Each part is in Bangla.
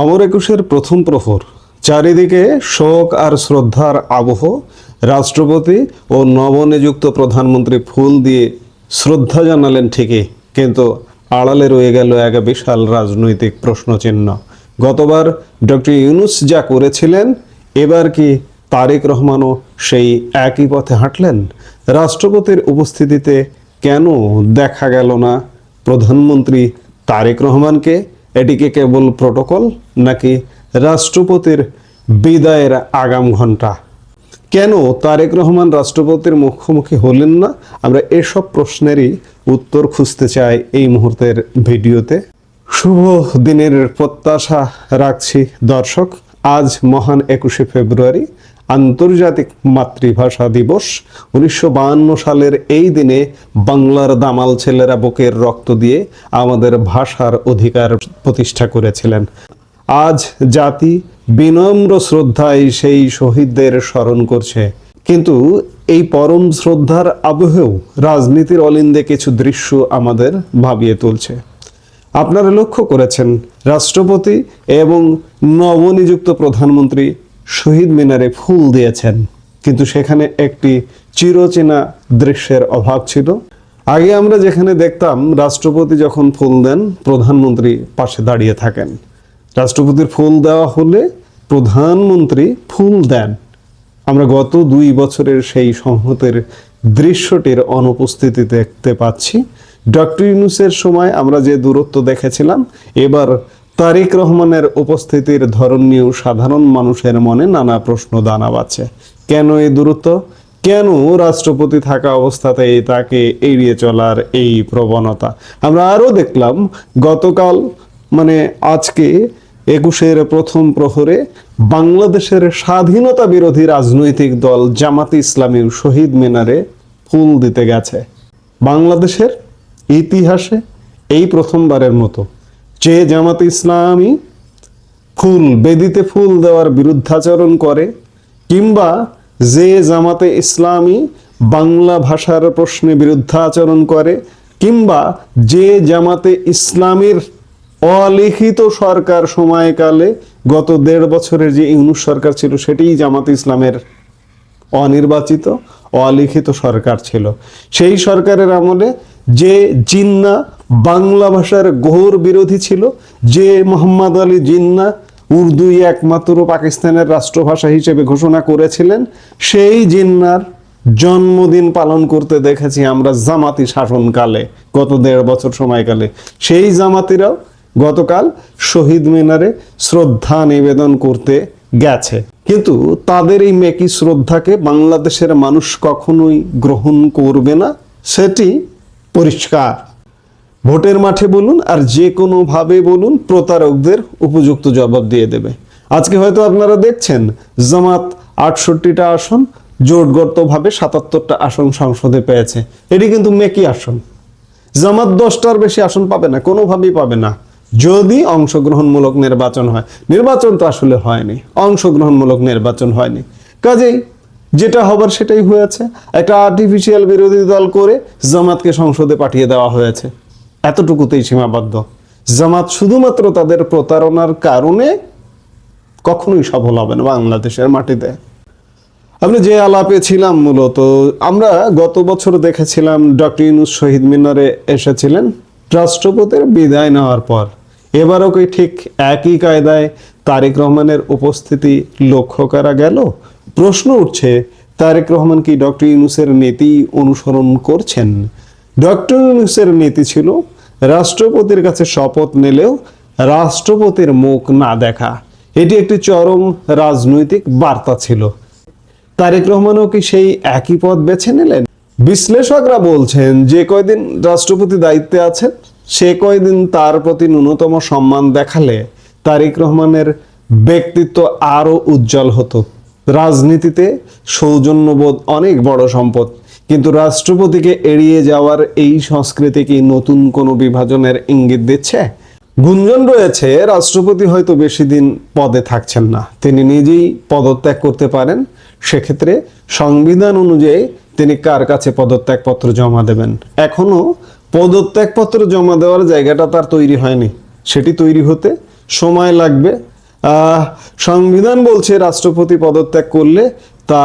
অমর একুশের প্রথম প্রহর, চারিদিকে শোক আর শ্রদ্ধার আবহ, রাষ্ট্রপতি ও নবনিযুক্ত প্রধানমন্ত্রী ফুল দিয়ে শ্রদ্ধা জানালেন ঠিকই, কিন্তু আড়ালে রয়ে গেল এক বিশাল রাজনৈতিক প্রশ্নচিহ্ন। গতবার ডক্টর ইউনুস যা করেছিলেন, এবার কি তারেক রহমানও সেই একই পথে হাঁটলেন? রাষ্ট্রপতির উপস্থিতিতে কেন দেখা গেল না প্রধানমন্ত্রী তারেক রহমানকে? এটিকে কেবল প্রোটোকল নাকি রাষ্ট্রপতির বিদায়ের আগাম ঘণ্টা কেন তারেক রহমান রাষ্ট্রপতির মুখোমুখি হলেন না? আমরা এসব প্রশ্নেরই উত্তর খুঁজতে চাই এই মুহূর্তের ভিডিওতে। শুভ দিনের প্রত্যাশা রাখছি দর্শক। আজ মহান একুশে ফেব্রুয়ারি আন্তর্জাতিক মাতৃভাষা দিবস। উনিশশো সালের এই দিনে বাংলার দামাল ছেলেরা বুকের রক্ত দিয়ে আমাদের ভাষার অধিকার প্রতিষ্ঠা করেছিলেন। আজ জাতি বিনম্র শ্রদ্ধায় সেই শহীদদের স্মরণ করছে। কিন্তু এই পরম শ্রদ্ধার আবহেও রাজনীতির অলিন্দে কিছু দৃশ্য আমাদের ভাবিয়ে তুলছে। আপনারা লক্ষ্য করেছেন, রাষ্ট্রপতি এবং নবনিযুক্ত প্রধানমন্ত্রী শহীদ মিনারে ফুল দিয়েছেন। কিন্তু সেখানে একটি চিরচেনা দৃশ্যের অভাব ছিল। আগে আমরা যেখানে দেখতাম, রাষ্ট্রপতি যখন ফুল দেন, প্রধানমন্ত্রী পাশে দাঁড়িয়ে থাকেন। রাষ্ট্রপতির ফুল দেওয়া হলে প্রধানমন্ত্রী ফুল দেন। আমরা গত দুই বছরের সেই সংহতের দৃশ্যটির অনুপস্থিতি দেখতে পাচ্ছি। ডক্টর ইউনুসের সময় আমরা যে দূরত্ব দেখেছিলাম, এবার তারেক রহমানের উপস্থিতির ধরন নিয়েও সাধারণ মানুষের মনে নানা প্রশ্ন দানা বাচ্ছে কেন এই দূরত্ব? কেন রাষ্ট্রপতি থাকা অবস্থাতেই তাকে এড়িয়ে চলার এই প্রবণতা? আমরা আরও দেখলাম, গতকাল মানে আজকে একুশের প্রথম প্রহরে বাংলাদেশের স্বাধীনতা বিরোধী রাজনৈতিক দল জামাতে ইসলামী শহীদ মিনারে ফুল দিতে গেছে। বাংলাদেশের ইতিহাসে এই প্রথমবারের মতো যে জামাতে ইসলামী ফুল, বেদিতে ফুল দেওয়ার বিরুদ্ধাচরণ করে, কিংবা যে জামাতে ইসলামী বাংলা ভাষার প্রশ্নে বিরুদ্ধাচরণ করে, কিংবা যে জামাতে ইসলামীর অলিখিত সরকার সময়কালে গত দেড় বছরের যে ইউনুস সরকার ছিল সেটিই জামাতে ইসলামের অনির্বাচিত, অলিখিত সরকার ছিল। সেই সরকারের আমলে যে জিন্না বাংলা ভাষার ঘোর বিরোধী ছিল, যে মোহাম্মদ আলী জিন্না উর্দুই একমাত্র পাকিস্তানের রাষ্ট্রভাষা হিসেবে ঘোষণা করেছিলেন, সেই জিন্নার জন্মদিন পালন করতে দেখেছি আমরা জামাতি শাসনকালে, গত দেড় বছর সময়কালে। সেই জামাতিরাও গতকাল শহীদ মিনারে শ্রদ্ধা নিবেদন করতে গেছে। কিন্তু তাদের এই মেকি শ্রদ্ধাকে বাংলাদেশের মানুষ কখনোই গ্রহণ করবে না, সেটি পরিষ্কার। ভোটের মাঠে বলুন আর যে কোনোভাবে বলুন প্রতারকদের উপযুক্ত জবাব দিয়ে দেবে। আজকে হয়তো আপনারা দেখছেন, জামাত আটষট্টিটা আসন জোটগতভাবে সাতাত্তরটা আসন সংসদে পেয়েছে। এটি কিন্তু মেকি আসন। জামাত দশটার বেশি আসন পাবে না, কোনোভাবেই পাবে না। যদি অংশগ্রহণমূলক নির্বাচন হয়, নির্বাচন তো আসলে হয়নি, অংশগ্রহণমূলক নির্বাচন হয়নি। কাজেই যেটা হবার সেটাই হয়েছে একটা আর্টিফিশিয়াল বিরোধী দল করে জামাতকে সংসদে পাঠিয়ে দেওয়া হয়েছে। এতটুকুতেই সীমাবদ্ধ। জামাত শুধুমাত্র তাদের প্রতারণার কারণে কখনোই সফল হবে না বাংলাদেশের মাটিতে। আমরা যে আলাপে ছিলাম মূলত, আমরা গত বছর দেখেছিলাম ডক্টর ইউনুস শহীদ মিনারে এসেছিলেন। রাষ্ট্রপতির বিদায় নেওয়ার পর। এবারও কি ঠিক একই কায়দায় তারেক রহমানের উপস্থিতি লক্ষ্য করা গেল? প্রশ্ন উঠছে, তারেক রহমান কি ডক্টর ইউনুসের নীতি অনুসরণ করছেন? ডক্টর ইউনুসের নীতি ছিল, রাষ্ট্রপতির কাছে শপথ নিলেও রাষ্ট্রপতির মুখ না দেখা। এটি একটি চরম রাজনৈতিক বার্তা ছিল। তারেক রহমানও কি সেই একই পথ বেছে নিলেন? বিশ্লেষকরা বলছেন, যে কয়দিন রাষ্ট্রপতি দায়িত্বে আছেন, সে কয়দিন তার প্রতি ন্যূনতম সম্মান দেখালে তারেক রহমানের ব্যক্তিত্ব আরও উজ্জ্বল হতো। রাজনীতিতে সৌজন্যবোধ অনেক বড় সম্পদ। কিন্তু রাষ্ট্রপতিকে এড়িয়ে যাওয়ার এই সংস্কৃতি কি নতুন কোনো বিভাজনের ইঙ্গিত দিচ্ছে? গুঞ্জন রয়েছে, রাষ্ট্রপতি হয়তো বেশি দিন পদে থাকছেন না। তিনি নিজেই পদত্যাগ করতে পারেন। সেক্ষেত্রে সংবিধান অনুযায়ী তিনি কার কাছে পদত্যাগপত্র জমা দেবেন? এখনও পদত্যাগপত্র জমা দেওয়ার জায়গাটা তার তৈরি হয়নি। সেটি তৈরি হতে সময় লাগবে। সংবিধান বলছে রাষ্ট্রপতি পদত্যাগ করলে তা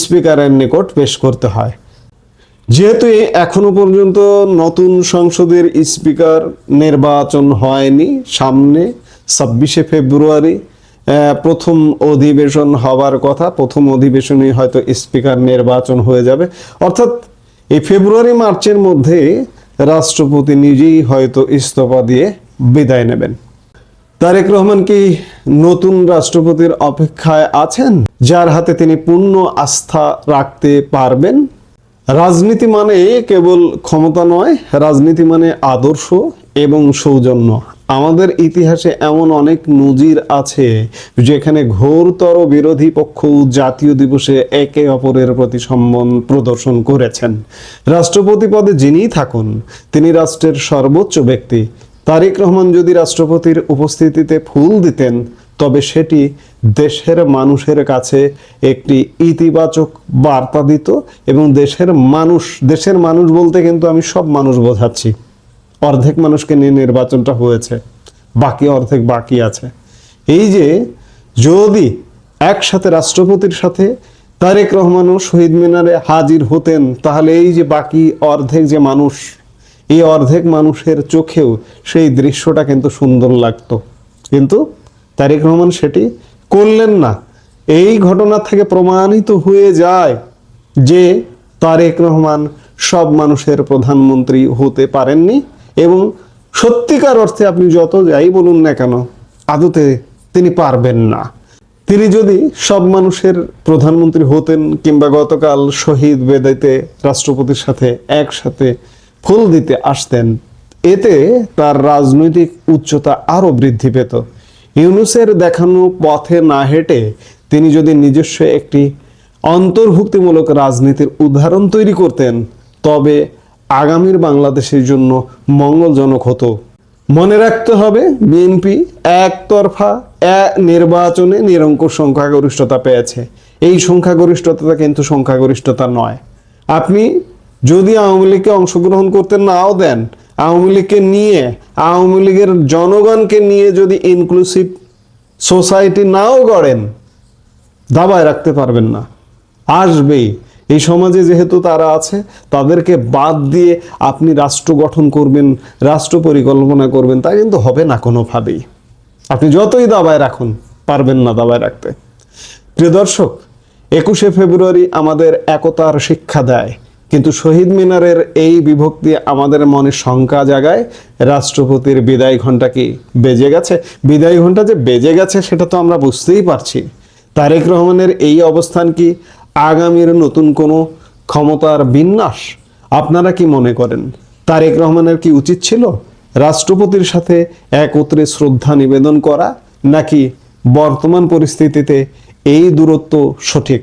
স্পিকারের নিকট পেশ করতে হয়। যেহেতু এখনও পর্যন্ত নতুন সংসদের স্পিকার নির্বাচন হয়নি, সামনে ছাব্বিশে ফেব্রুয়ারি প্রথম অধিবেশন হবার কথা, প্রথম অধিবেশনেই হয়তো স্পিকার নির্বাচন হয়ে যাবে। অর্থাৎ এই ফেব্রুয়ারি, মার্চের মধ্যে রাষ্ট্রপতি নিজেই হয়তো ইস্তফা দিয়ে বিদায় নেবেন। তারেক রহমান কি নতুন রাষ্ট্রপতির অপেক্ষায় আছেন, যার হাতে তিনি পূর্ণ আস্থা রাখতে পারবেন? রাজনীতি মানে কেবল ক্ষমতা নয়, রাজনীতি মানে আদর্শ এবং সৌজন্য। আমাদের ইতিহাসে এমন অনেক নজির আছে, যেখানে ঘোরতর বিরোধী পক্ষ জাতীয় দিবসে একে অপরের প্রতি সম্মান প্রদর্শন করেছেন। রাষ্ট্রপতি পদে যিনিই থাকুন, তিনি রাষ্ট্রের সর্বোচ্চ ব্যক্তি। তারেক রহমান যদি রাষ্ট্রপতির উপস্থিতিতে ফুল দিতেন, তবে সেটি দেশের মানুষের কাছে একটি ইতিবাচক বার্তা দিত এবং দেশের মানুষ দেশের মানুষ বলতে কিন্তু আমি সব মানুষ বোঝাচ্ছি। অর্ধেক মানুষকে নিয়ে নির্বাচনটা হয়েছে, বাকি অর্ধেক বাকি আছে। এই যে যদি একসাথে রাষ্ট্রপতির সাথে তারেক রহমানও শহীদ মিনারে হাজির হতেন, তাহলে এই যে বাকি অর্ধেক যে মানুষ এই অর্ধেক মানুষের চোখেও সেই দৃশ্যটা কিন্তু সুন্দর লাগতো। কিন্তু তারেক রহমান সেটি করলেন না। এই ঘটনা থেকে প্রমাণিত হয়ে যায় যে তারেক রহমান সব মানুষের প্রধানমন্ত্রী হতে পারেননি এবং সত্যিকার অর্থে আপনি যত যাই বলুন না কেন, আদতে তিনি পারবেন না। তিনি যদি সব মানুষের প্রধানমন্ত্রী হতেন কিংবা গতকাল শহীদ বেদাইতে রাষ্ট্রপতির সাথে একসাথে ফুল দিতে আসতেন। এতে তার রাজনৈতিক উচ্চতা আরও বৃদ্ধি পেত। ইউনুসের দেখানো পথে না হেঁটে তিনি যদি নিজস্ব একটি অন্তর্ভুক্তিমূলক রাজনীতির উদাহরণ তৈরি করতেন, তবে আগামীর বাংলাদেশের জন্য মঙ্গলজনক হতো। মনে রাখতে হবে বিএনপি একতরফা নির্বাচনে নিরঙ্কুশ সংখ্যাগরিষ্ঠতা পেয়েছে। এই সংখ্যাগরিষ্ঠতা কিন্তু সংখ্যাগরিষ্ঠতা নয়। আপনি যদি আওয়ামী লীগকে অংশগ্রহণ করতে নাও দেন, আওয়ামী লীগকে নিয়ে, আওয়ামী লীগের জনগণকে নিয়ে যদি ইনক্লুসিভ সোসাইটি নাও গড়েন, দাবায় রাখতে পারবেন না। আসবেই। এই সমাজে যেহেতু তারা আছে, তাদেরকে বাদ দিয়ে আপনি রাষ্ট্র গঠন করবেন, রাষ্ট্র পরিকল্পনা করবেন, তা কিন্তু হবে না কোনোভাবেই। আপনি যতই দাবায় রাখুন, পারবেন না দাবায় রাখতে। প্রিয় দর্শক, একুশে ফেব্রুয়ারি আমাদের একতার শিক্ষা দেয়। কিন্তু শহীদ মিনারের এই বিভক্তি আমাদের মনে শঙ্কা জাগায়। রাষ্ট্রপতির বিদায় ঘণ্টা কি বেজে গেছে? বিদায় ঘণ্টা যে বেজে গেছে, সেটা তো আমরা বুঝতেই পারছি। তারেক রহমানের এই অবস্থান কি আগামীর নতুন কোনো ক্ষমতার বিন্যাস? আপনারা কি মনে করেন? তারেক রহমানের কি উচিত ছিল রাষ্ট্রপতির সাথে একত্রে শ্রদ্ধা নিবেদন করা, নাকি বর্তমান পরিস্থিতিতে এই দূরত্ব সঠিক?